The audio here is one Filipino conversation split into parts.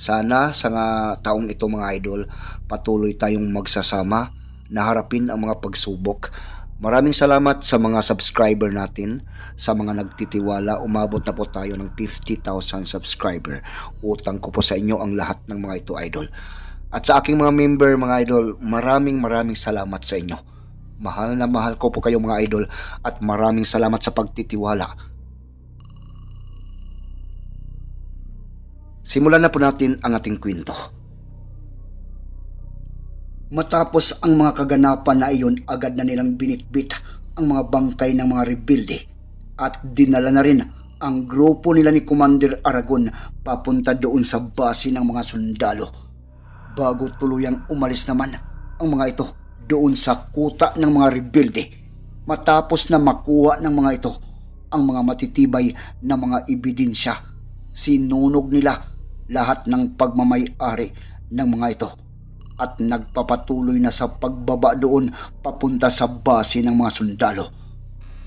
Sana sa nga taong ito mga idol, patuloy tayong magsasama na harapin ang mga pagsubok. Maraming salamat sa mga subscriber natin, sa mga nagtitiwala. Umabot na po tayo ng 50,000 subscriber. Utang ko po sa inyo ang lahat ng mga ito idol. At sa aking mga member mga idol, maraming maraming salamat sa inyo. Mahal na mahal ko po kayo mga idol at maraming salamat sa pagtitiwala. Simulan na po natin ang ating kwento. Matapos ang mga kaganapan na iyon, agad na nilang binitbit ang mga bangkay ng mga rebelde at dinala na rin ang grupo nila ni Commander Aragon papunta doon sa base ng mga sundalo. Bago tuluyang umalis naman ang mga ito doon sa kuta ng mga rebelde matapos na makuha ng mga ito ang mga matitibay na mga ebidensya. Sinunog nila lahat ng pagmamay-ari ng mga ito at nagpapatuloy na sa pagbaba doon papunta sa base ng mga sundalo.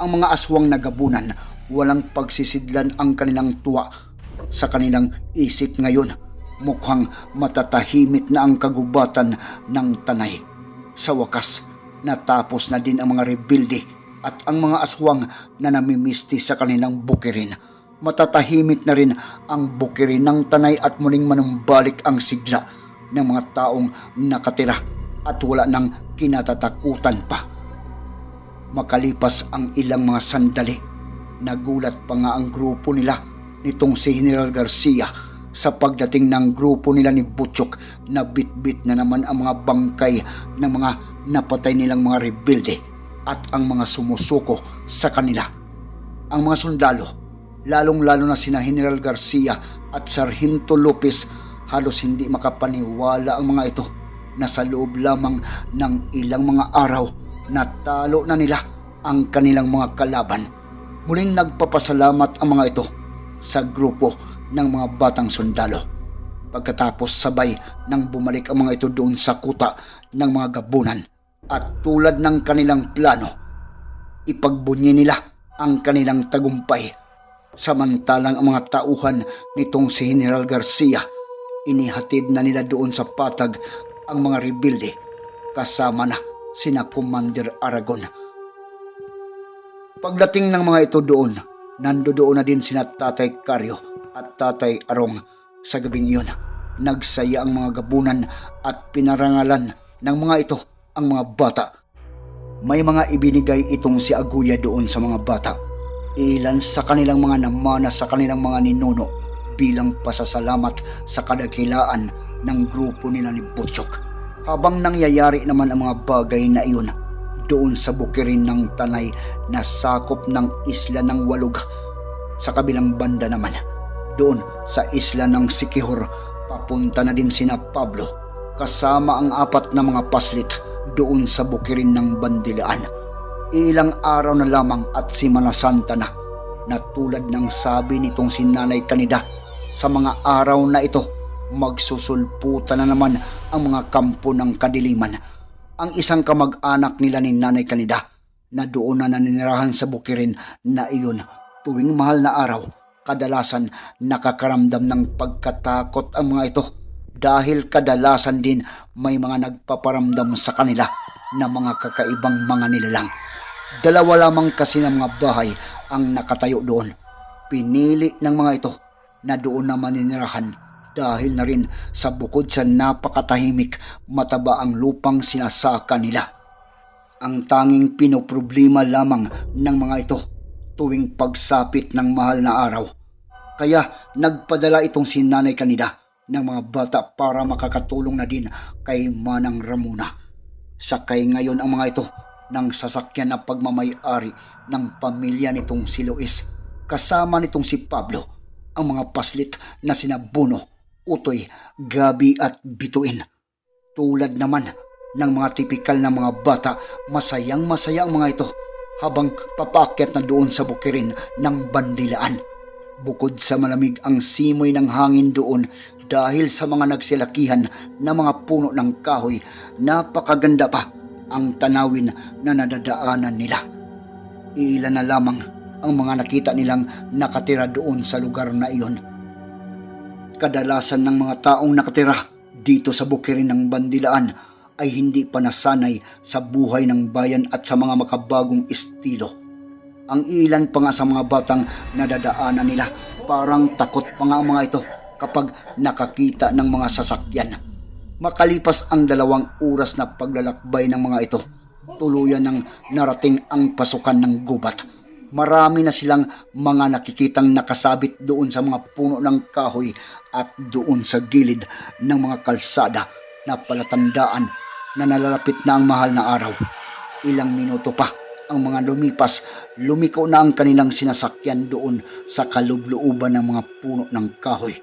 Ang mga aswang nagabunan, walang pagsisidlan ang kanilang tuwa sa kanilang isip ngayon. Mukhang matatahimik na ang kagubatan ng tanay. Sa wakas, natapos na din ang mga rebelde at ang mga aswang na namimisti sa kanilang bukirin. Matatahimik na rin ang bukirin ng tanay at muling manumbalik ang sigla ng mga taong nakatira at wala nang kinatatakutan pa. Makalipas ang ilang mga sandali, nagulat pa nga ang grupo nila nitong si General Garcia sa pagdating ng grupo nila ni Butchok na bitbit na naman ang mga bangkay ng mga napatay nilang mga rebelde at ang mga sumusuko sa kanila. Ang mga sundalo, lalong-lalo na sina General Garcia at Sargento Lopez halos hindi makapaniwala ang mga ito na sa loob lamang ng ilang mga araw natalo na nila ang kanilang mga kalaban. Muling nagpapasalamat ang mga ito sa grupo ng mga batang sundalo. Pagkatapos sabay nang bumalik ang mga ito doon sa kuta ng mga gabunan at tulad ng kanilang plano, ipagbunyi nila ang kanilang tagumpay. Samantalang ang mga tauhan nitong si General Garcia inihatid na nila doon sa patag ang mga rebelde kasama na sina Commander Aragon. Pagdating ng mga ito doon, nandoon na din sina Tatay Karyo at Tatay Arong sa gabing iyon. Nagsaya ang mga gabunan at pinarangalan ng mga ito ang mga bata. May mga ibinigay itong si Aguya doon sa mga bata. Ilan sa kanilang mga namana sa kanilang mga ninuno bilang pasasalamat sa kadakilaan ng grupo nila ni Butchok. Habang nangyayari naman ang mga bagay na iyon doon sa bukirin ng tanay na sakop ng isla ng Walug. Sa kabilang banda naman, doon sa isla ng Sikihor, papunta na din sina Pablo kasama ang apat na mga paslit doon sa bukirin ng Bandilaan. Ilang araw na lamang at si Santa na na tulad ng sabi nitong si Nanay Kanida sa mga araw na ito magsusulputan na naman ang mga kampo ng kadiliman. Ang isang kamag-anak nila ni Nanay Kanida na doon na naninirahan sa bukirin na iyon tuwing mahal na araw kadalasan nakakaramdam ng pagkatakot ang mga ito dahil kadalasan din may mga nagpaparamdam sa kanila na mga kakaibang mga nilalang. Dalawa lamang kasi ng mga bahay ang nakatayo doon. Pinili ng mga ito na doon na maninirahan dahil na rin sa bukod sa napakatahimik mataba ang lupang sinasaka nila. Ang tanging pinoproblema lamang ng mga ito tuwing pagsapit ng mahal na araw. Kaya nagpadala itong si Nanay Kanida ng mga bata para makakatulong na din kay Manang Ramona. Sakay ngayon ang mga ito ng sasakyan na pagmamayari ng pamilya nitong si Luis kasama nitong si Pablo ang mga paslit na sina Buno, Utoy, Gabi at Bituin. Tulad naman ng mga tipikal na mga bata, masayang masaya ang mga ito habang papakyat na doon sa bukirin ng bandilaan. Bukod sa malamig ang simoy ng hangin doon dahil sa mga nagsilakihan na mga puno ng kahoy, napakaganda pa ang tanawin na nadadaanan nila. Ilan na lamang ang mga nakita nilang nakatira doon sa lugar na iyon. Kadalasan ng mga taong nakatira dito sa bukirin ng Bandilaan ay hindi pa nasanay sa buhay ng bayan at sa mga makabagong estilo. Ang ilan pa nga sa mga batang nadadaanan nila parang takot pa nga ang mga ito kapag nakakita ng mga sasakyan. Makalipas ang dalawang oras na paglalakbay ng mga ito, tuluyan ng narating ang pasukan ng gubat. Marami na silang mga nakikitang nakasabit doon sa mga puno ng kahoy at doon sa gilid ng mga kalsada na palatandaan na nalalapit na ang mahal na araw. Ilang minuto pa ang mga lumipas, lumiko na ang kanilang sinasakyan doon sa kalublooban ng mga puno ng kahoy.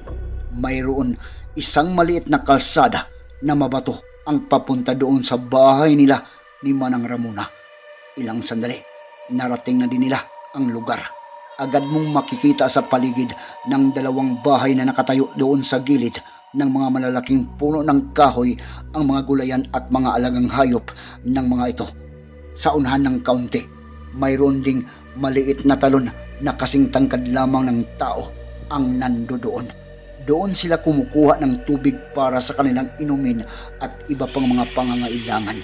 Mayroon isang maliit na kalsada na mabato ang papunta doon sa bahay nila ni Manang Ramona. Ilang sandali, narating na din nila ang lugar. Agad mong makikita sa paligid ng dalawang bahay na nakatayo doon sa gilid ng mga malalaking puno ng kahoy ang mga gulayan at mga alagang hayop ng mga ito. Sa unahan ng kaunti, mayroon ding maliit na talon na kasing tangkad lamang ng tao ang nando doon. Doon sila kumukuha ng tubig para sa kanilang inumin at iba pang mga pangangailangan.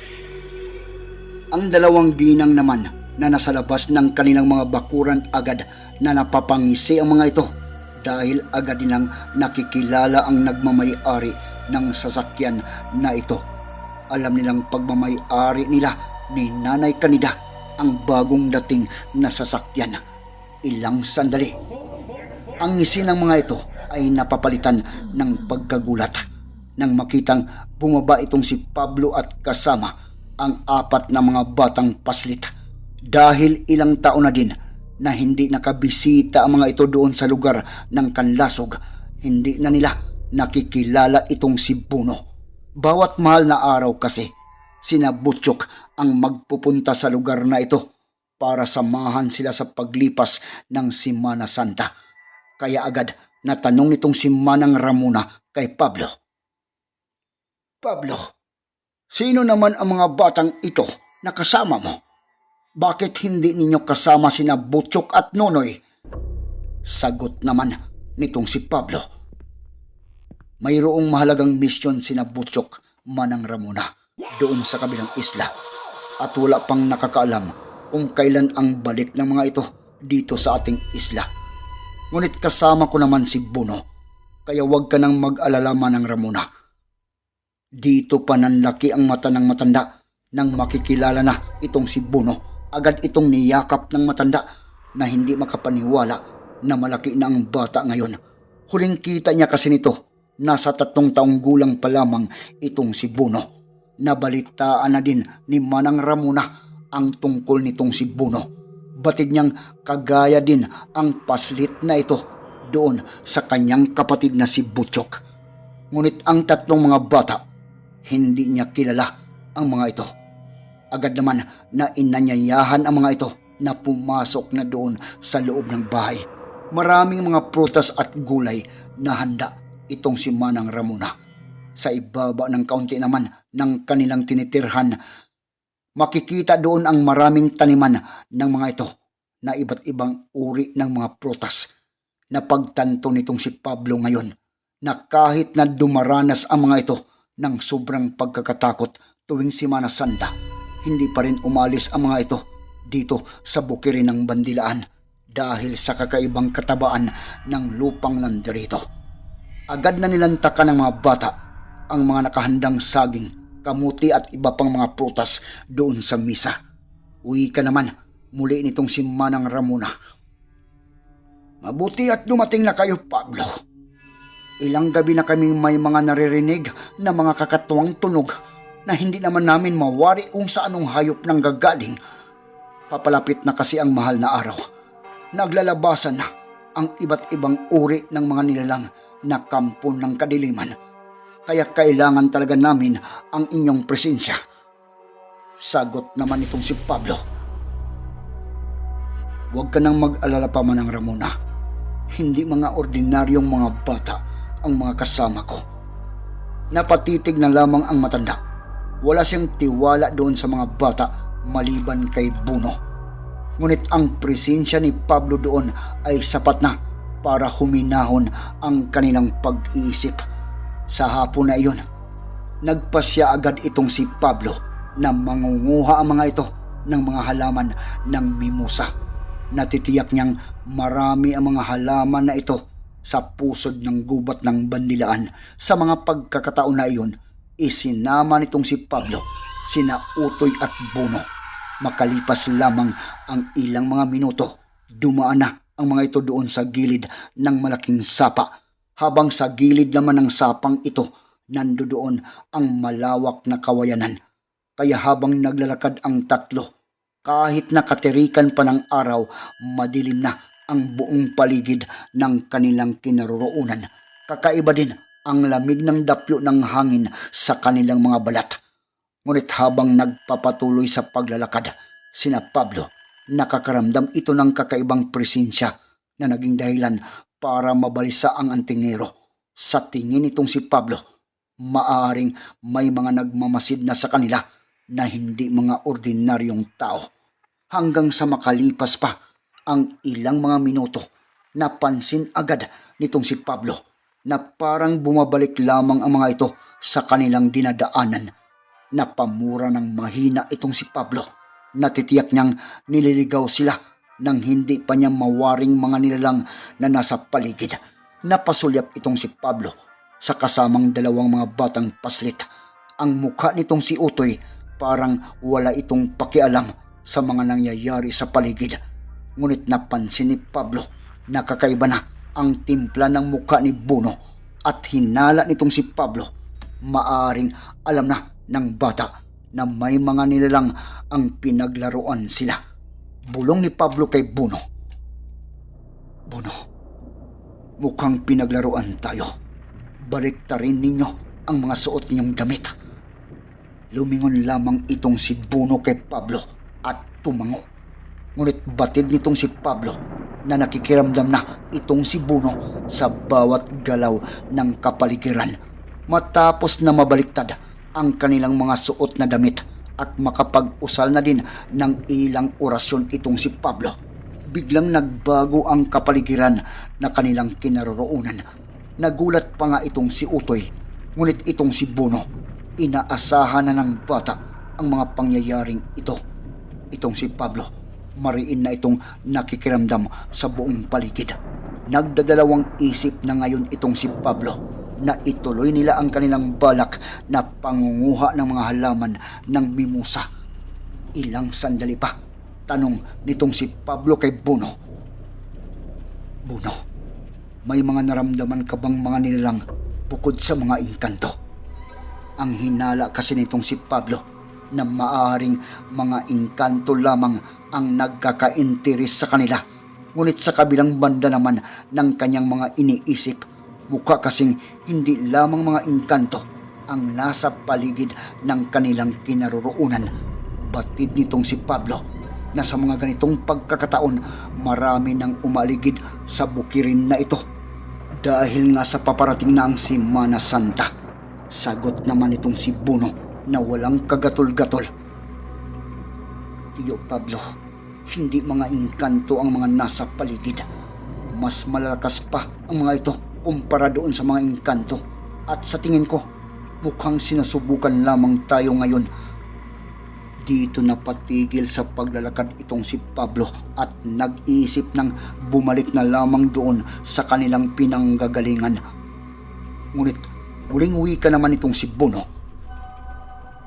Ang dalawang ginang naman na nasa labas ng kanilang mga bakuran agad na napapangisi ang mga ito dahil agad nilang nakikilala ang nagmamayari ng sasakyan na ito. Alam nilang pagmamayari nila ni Nanay Kanida ang bagong dating na sasakyan. Ilang sandali. Ang ngisi ng mga ito ay napapalitan ng pagkagulat nang makitang bumaba itong si Pablo at kasama ang apat na mga batang paslit. Dahil ilang taon na din na hindi nakabisita ang mga ito doon sa lugar ng Kanlasog, hindi na nila nakikilala itong si Buno. Bawat mahal na araw kasi, sina Butchok ang magpupunta sa lugar na ito para samahan sila sa paglipas ng Simana Santa. Kaya agad natanong nitong si Manang Ramona kay Pablo. Pablo, sino naman ang mga batang ito na kasama mo? Bakit hindi ninyo kasama sina Butchok at Nonoy? Sagot naman nitong si Pablo. Mayroong mahalagang misyon sina Butchok Manang Ramona doon sa kabilang isla at wala pang nakakaalam kung kailan ang balik ng mga ito dito sa ating isla. Ngunit kasama ko naman si Buno, kaya huwag ka nang mag-alala Manang Ramona. Dito pa nanlaki ang mata ng matanda nang makikilala na itong si Buno. Agad itong niyakap ng matanda na hindi makapaniwala na malaki na ang bata ngayon. Huling kita niya kasi nito, nasa tatlong taong gulang pa lamang itong si Buno. Nabalitaan na din ni Manang Ramona ang tungkol nitong si Buno. Batid niyang kagaya din ang paslit na ito doon sa kanyang kapatid na si Butchok. Ngunit ang tatlong mga bata, hindi niya kilala ang mga ito. Agad naman na inanyayahan ang mga ito na pumasok na doon sa loob ng bahay. Maraming mga prutas at gulay na handa itong si Manang Ramona. Sa ibaba ng kaunti naman ng kanilang tinitirhan, makikita doon ang maraming taniman ng mga ito na iba't ibang uri ng mga prutas. Napagtanto nitong si Pablo ngayon na kahit na dumaranas ang mga ito ng sobrang pagkakatakot tuwing Simana Santa, hindi pa rin umalis ang mga ito dito sa bukirin ng bandilaan dahil sa kakaibang katabaan ng lupang nandirito. Agad na nilantakan ng mga bata ang mga nakahandang saging, kamuti at iba pang mga prutas doon sa misa. Uwi ka naman muli nitong si Manang Ramona. Mabuti at dumating na kayo, Pablo. Ilang gabi na kaming may mga naririnig na mga kakatuwang tunog na hindi naman namin mawari kung sa anong hayop nang gagaling. Papalapit na kasi ang mahal na araw. Naglalabasan na ang iba't ibang uri ng mga nilalang na kampo ng kadiliman. Kaya kailangan talaga namin ang inyong presensya. Sagot naman itong si Pablo. Huwag ka nang mag-alala pa man ang Ramona. Hindi mga ordinaryong mga bata ang mga kasama ko. Napatitig na lamang ang matanda wala siyang tiwala doon sa mga bata maliban kay Buno. Ngunit ang presensya ni Pablo doon ay sapat na para huminahon ang kanilang pag-iisip. Sa hapon na iyon, nagpasya agad itong si Pablo na mangunguha ang mga ito ng mga halaman ng mimosa. Natitiyak niyang marami ang mga halaman na ito sa pusod ng gubat ng bandilaan. Sa mga pagkakataon na iyon, isinama nitong si Pablo, sina Utoy at Bono. Makalipas lamang ang ilang mga minuto, dumaan na ang mga ito doon sa gilid ng malaking sapa. Habang sa gilid naman ng sapang ito, nandoon ang malawak na kawayanan. Kaya habang naglalakad ang tatlo, kahit nakatirikan pa ng araw, madilim na ang buong paligid ng kanilang kinaroroonan. Kakaiba din ang lamig ng dapyo ng hangin sa kanilang mga balat. Ngunit habang nagpapatuloy sa paglalakad, sina Pablo, nakakaramdam ito ng kakaibang presensya na naging dahilan para mabalisa ang antingero. Sa tingin itong si Pablo, maaring may mga nagmamasid na sa kanila na hindi mga ordinaryong tao. Hanggang sa makalipas pa ang ilang mga minuto, napansin agad nitong si Pablo na parang bumabalik lamang ang mga ito sa kanilang dinadaanan. Napamura ng mahina itong si Pablo. Natitiyak niyang nililigaw sila nang hindi pa niya mawaring mga nilalang na nasa paligid. Napasulyap itong si Pablo sa kasamang dalawang mga batang paslit. Ang mukha nitong si Utoy parang wala itong pakialam sa mga nangyayari sa paligid. Ngunit napansin ni Pablo na kakaiba na ang timpla ng mukha ni Buno at hinala nitong si Pablo. Maaring alam na ng bata na may mga nilalang ang pinaglaruan sila. Bulong ni Pablo kay Buno. Buno, mukhang pinaglaruan tayo. Balik rin ninyo ang mga suot ninyong damit. Lumingon lamang itong si Buno kay Pablo at tumango. Ngunit batid nitong si Pablo na nakikiramdam na itong si Buno sa bawat galaw ng kapaligiran. Matapos na mabaliktad ang kanilang mga suot na damit at makapag-usal na din ng ilang orasyon itong si Pablo. Biglang nagbago ang kapaligiran na kanilang kinaroroonan. Nagulat pa nga itong si Utoy, ngunit itong si Buno, inaasahan na ng bata ang mga pangyayaring ito. Itong si Pablo, mariin na itong nakikiramdam sa buong paligid. Nagdadalawang isip na ngayon itong si Pablo na ituloy nila ang kanilang balak na pangunguha ng mga halaman ng mimusa. Ilang sandali pa, tanong nitong si Pablo kay Buno. Buno, may mga naramdaman ka bang mga nilalang bukod sa mga inkanto? Ang hinala kasi nitong si Pablo na maaring mga inkanto lamang ang nagkakainteres sa kanila. Ngunit sa kabilang banda naman ng kanyang mga iniisip, mukha kasing hindi lamang mga inkanto ang nasa paligid ng kanilang kinaroroonan. Batid nitong si Pablo na sa mga ganitong pagkakataon marami nang umaligid sa bukirin na ito. Dahil nga sa paparating na ang Simana Santa, sagot naman itong si Buno na walang kagatol-gatol. Tiyo Pablo, hindi mga inkanto ang mga nasa paligid. Mas malalakas pa ang mga ito kumpara doon sa mga inkanto. At sa tingin ko, mukhang sinusubukan lamang tayo ngayon. Dito napatigil sa paglalakad itong si Pablo at nag-iisip ng bumalik na lamang doon sa kanilang pinanggagalingan. Ngunit muling uwi ka naman itong si Bono.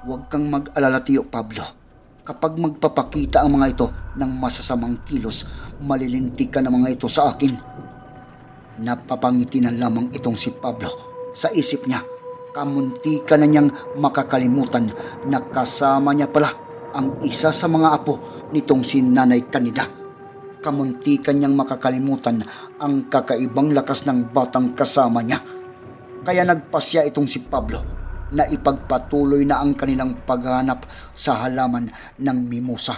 Huwag kang mag-alala tiyo Pablo. Kapag magpapakita ang mga ito ng masasamang kilos, malilinti ka ng mga ito sa akin. Napapangiti na lamang itong si Pablo. Sa isip niya, kamunti ka na niyang makakalimutan na kasama niya pala ang isa sa mga apo nitong si Nanay Kanida. Kamunti ka niyang makakalimutan ang kakaibang lakas ng batang kasama niya. Kaya nagpasya itong si Pablo na ipagpatuloy na ang kanilang paghanap sa halaman ng mimosa.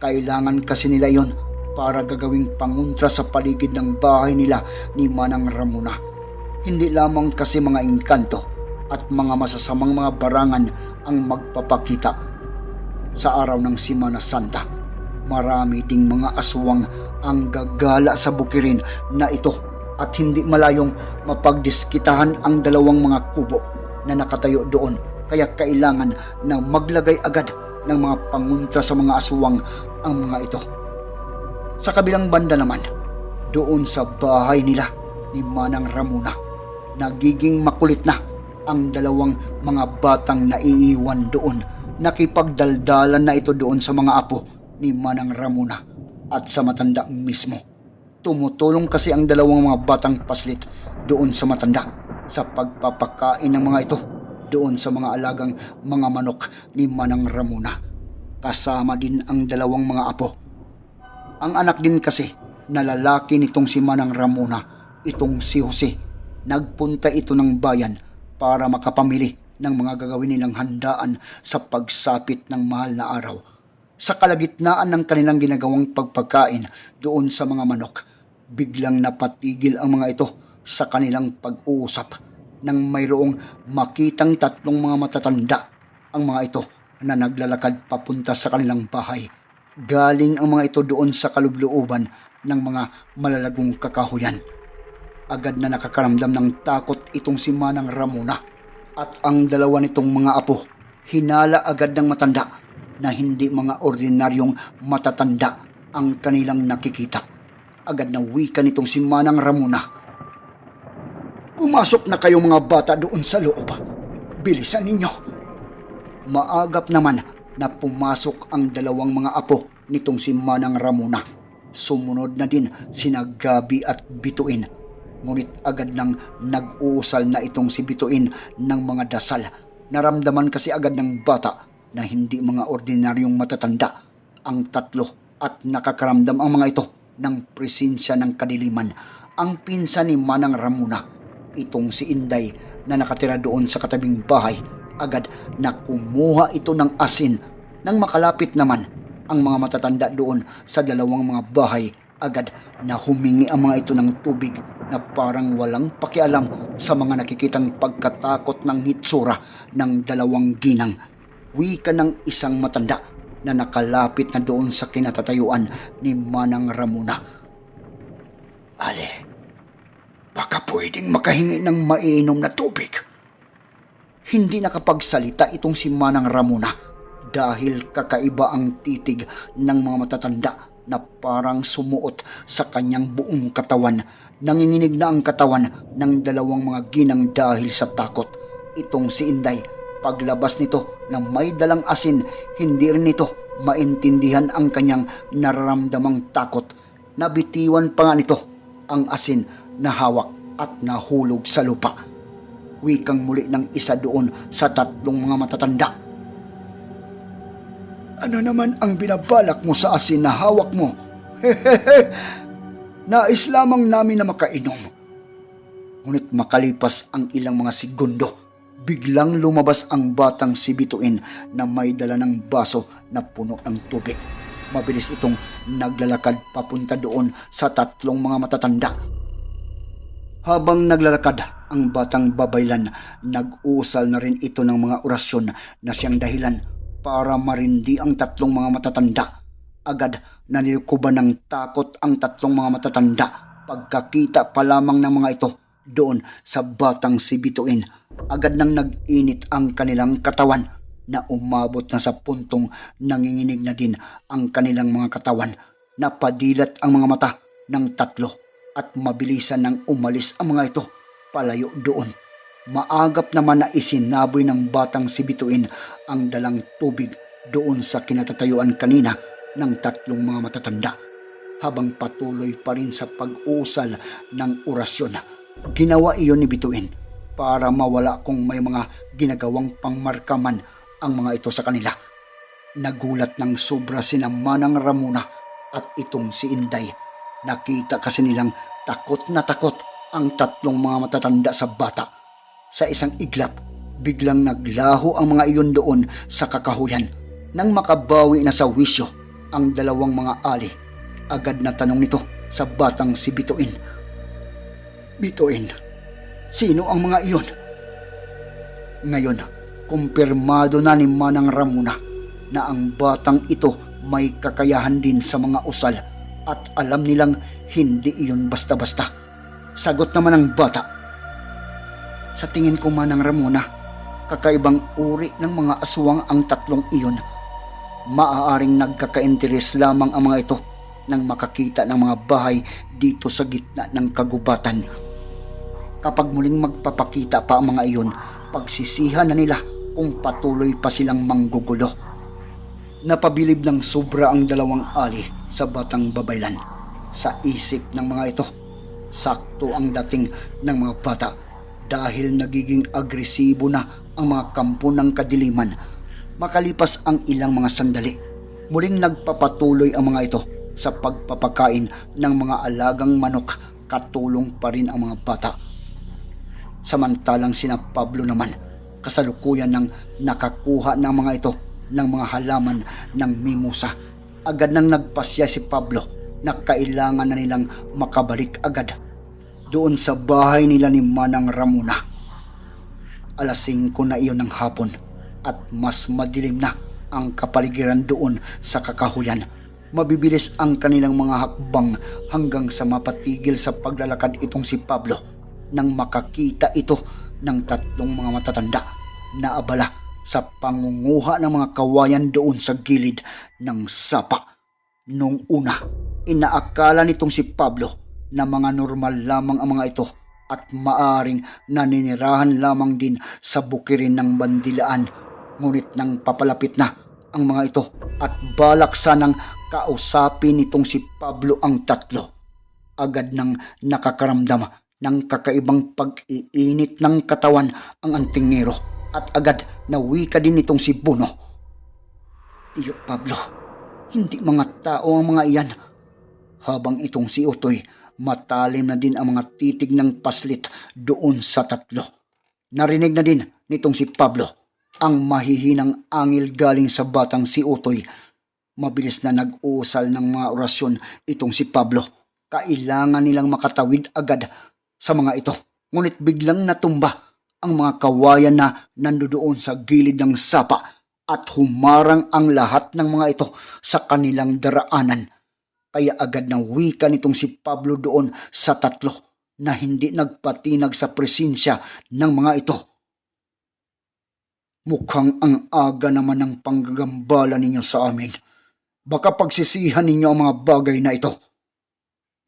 Kailangan kasi nila yon para gagawing panguntra sa paligid ng bahay nila ni Manang Ramona. Hindi lamang kasi mga engkanto at mga masasamang mga barangan ang magpapakita sa araw ng Simana Santa. marami ding mga aswang ang gagala sa bukirin na ito at hindi malayong mapagdiskitahan ang dalawang mga kubo na nakatayo doon kaya kailangan na maglagay agad ng mga panguntra sa mga aswang ang mga ito. Sa kabilang banda naman, doon sa bahay nila ni Manang Ramuna, nagiging makulit na ang dalawang mga batang naiiwan doon. Nakipagdaldalan na ito doon sa mga apo ni Manang Ramuna at sa matanda mismo. Tumutulong kasi ang dalawang mga batang paslit doon sa matanda sa pagpapakain ng mga ito doon sa mga alagang mga manok ni Manang Ramuna. Kasama din ang dalawang mga apo. Ang anak din kasi na lalaki nitong si Manang Ramuna, itong si Jose. Nagpunta ito ng bayan para makapamili ng mga gagawin nilang handaan sa pagsapit ng mahal na araw. Sa kalagitnaan ng kanilang ginagawang pagpagkain doon sa mga manok, biglang napatigil ang mga ito sa kanilang pag-uusap nang mayroong makitang tatlong mga matatanda ang mga ito na naglalakad papunta sa kanilang bahay. Galing ang mga ito doon sa kalublooban ng mga malalagong kakahuyan. Agad na nakakaramdam ng takot itong si Manang Ramona at ang dalawa nitong mga apo hinala agad ng matanda na hindi mga ordinaryong matatanda ang kanilang nakikita. Agad na wika nitong si Manang Ramona. Pumasok na kayo mga bata doon sa loob. Bilisan ninyo. Maagap naman na pumasok ang dalawang mga apo nitong si Manang Ramona. Sumunod na din sina Gabi at Bituin. Ngunit agad nang nag-uusal na itong si Bituin ng mga dasal. Naramdaman kasi agad ng bata na hindi mga ordinaryong matatanda ang tatlo at nakakaramdam ang mga ito ng presensya ng kadiliman. Ang pinsan ni Manang Ramona, itong si Inday na nakatira doon sa katabing bahay, agad na kumuha ito ng asin nang makalapit naman ang mga matatanda doon sa dalawang mga bahay agad na humingi ang mga ito ng tubig na parang walang pakialam sa mga nakikitang pagkatakot ng hitsura ng dalawang ginang. Wika ng isang matanda na nakalapit na doon sa kinatatayuan ni Manang Ramuna. Ale, baka pwedeng makahingi ng mainom na tubig. Hindi nakapagsalita itong si Manang Ramuna dahil kakaiba ang titig ng mga matatanda na parang sumuot sa kanyang buong katawan. Nanginginig na ang katawan ng dalawang mga ginang dahil sa takot. Itong si Inday, paglabas nito na may dalang asin, hindi rin nito maintindihan ang kanyang nararamdamang takot. Nabitiwan pa nga nito ang asin na hawak at nahulog sa lupa. Wikang muli ng isa doon sa tatlong mga matatanda. Ano naman ang binabalak mo sa asin na hawak mo? Nais lamang namin na makainom. Ngunit makalipas ang ilang mga segundo, biglang lumabas ang batang si Bituin na may dala ng baso na puno ng tubig. Mabilis itong naglalakad papunta doon sa tatlong mga matatanda. Habang naglalakad ang batang babaylan, nag-usal na rin ito ng mga orasyon na siyang dahilan para marindi ang tatlong mga matatanda. Agad na nilikuban ng takot ang tatlong mga matatanda pagkakita pa lamang ng mga ito doon sa batang si Bituin. Agad nang nag-init ang kanilang katawan na umabot na sa puntong nanginginig na din ang kanilang mga katawan. Napadilat ang mga mata ng tatlo at mabilisan nang umalis ang mga ito palayo doon. Maagap naman na isinaboy ng batang si Bituin ang dalang tubig doon sa kinatatayuan kanina ng tatlong mga matatanda. Habang patuloy pa rin sa pag-usal ng orasyon, ginawa iyon ni Bituin para mawala kung may mga ginagawang pangmarkaman ang mga ito sa kanila. Nagulat ng sobra si Manang Ramuna at itong si Inday. Nakita kasi nilang takot na takot ang tatlong mga matatanda sa bata. Sa isang iglap, biglang naglaho ang mga iyon doon sa kakahuyan. Nang makabawi na sa wisyo ang dalawang mga ali, agad na tanong nito sa batang si Bituin. Bituin, sino ang mga iyon? Ngayon, kumpirmado na ni Manang Ramuna na ang batang ito may kakayahan din sa mga usal at alam nilang hindi iyon basta-basta. Sagot naman ng bata. Sa tingin ko manang Ramona, kakaibang uri ng mga aswang ang tatlong iyon. Maaaring nagkakainteres lamang ang mga ito nang makakita ng mga bahay dito sa gitna ng kagubatan. Kapag muling magpapakita pa ang mga iyon, pagsisihan na nila kung patuloy pa silang manggugulo. Napabilib ng sobra ang dalawang ali sa batang babaylan. Sa isip ng mga ito, sakto ang dating ng mga bata dahil nagiging agresibo na ang mga kampo ng kadiliman. Makalipas ang ilang mga sandali, muling nagpapatuloy ang mga ito sa pagpapakain ng mga alagang manok katulong pa rin ang mga bata. Samantalang sina Pablo naman, kasalukuyan ng nakakuha ng mga ito ng mga halaman ng mimusa. Agad nang nagpasya si Pablo na kailangan na nilang makabalik agad doon sa bahay nila ni Manang Ramona. Alas 5 na iyon ng hapon at mas madilim na ang kapaligiran doon sa kakahuyan. Mabibilis ang kanilang mga hakbang hanggang sa mapatigil sa paglalakad itong si Pablo nang makakita ito ng tatlong mga matatanda na abala sa pangunguha ng mga kawayan doon sa gilid ng sapa. Nung una, inaakala nitong si Pablo na mga normal lamang ang mga ito at maaring naninirahan lamang din sa bukirin ng bandilaan. Ngunit nang papalapit na ang mga ito at balak sanang kausapin nitong si Pablo ang tatlo. Agad nang nakakaramdam ng kakaibang pag-iinit ng katawan ang antingero at agad na wika din nitong si Buno. Iyo Pablo, hindi mga tao ang mga iyan. Habang itong si Utoy, matalim na din ang mga titig ng paslit doon sa tatlo. Narinig na din nitong si Pablo ang mahihinang angil galing sa batang si Utoy. Mabilis na nag-uusal ng mga orasyon itong si Pablo. Kailangan nilang makatawid agad sa mga ito. Ngunit biglang natumba ang mga kawayan na nandoon sa gilid ng sapa at humarang ang lahat ng mga ito sa kanilang daraanan. Kaya agad na wika nitong si Pablo doon sa tatlo na hindi nagpatinag sa presensya ng mga ito. Mukhang ang aga naman ng panggagambala ninyo sa amin. Baka pagsisihan ninyo ang mga bagay na ito.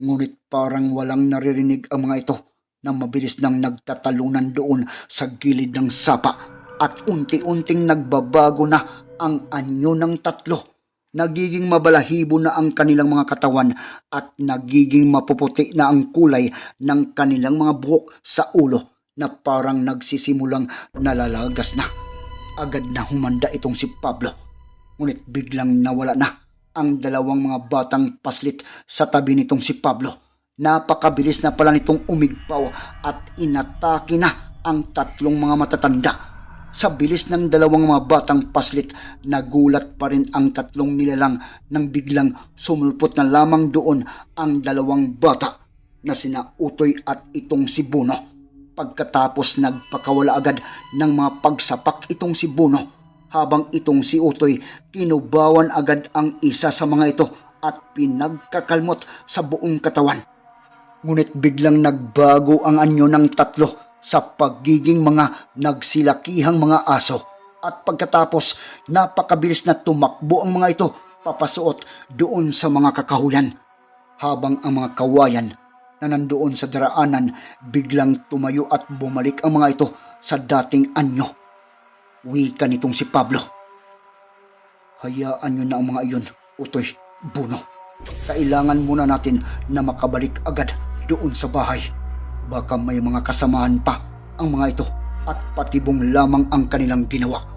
Ngunit parang walang naririnig ang mga ito na mabilis nang nagtatalunan doon sa gilid ng sapa at unti-unting nagbabago na ang anyo ng tatlo. Nagiging mabalahibo na ang kanilang mga katawan at nagiging mapuputi na ang kulay ng kanilang mga buhok sa ulo na parang nagsisimulang nalalagas na. Agad na humanda itong si Pablo. Ngunit biglang nawala na ang dalawang mga batang paslit sa tabi nitong si Pablo. Napakabilis na pala nitong umigpaw at inatake na ang tatlong mga matatanda. Sa bilis ng dalawang mga batang paslit, nagulat pa rin ang tatlong nilalang nang biglang sumulpot na lamang doon ang dalawang bata na sina Utoy at itong si Buno. Pagkatapos nagpakawala agad ng mga pagsapak itong si Buno habang itong si Utoy kinubawan agad ang isa sa mga ito at pinagkakalmot sa buong katawan. Ngunit biglang nagbago ang anyo ng tatlo sa pagiging mga nagsilakihang mga aso at pagkatapos napakabilis na tumakbo ang mga ito papasuot doon sa mga kakahuyan habang ang mga kawayan na nandoon sa daraanan biglang tumayo at bumalik ang mga ito sa dating anyo. Wika nitong si Pablo. Hayaan nyo na ang mga iyon, Utoy, Buno. Kailangan muna natin na makabalik agad doon sa bahay. Baka may mga kasamaan pa ang mga ito at patibong lamang ang kanilang ginawa.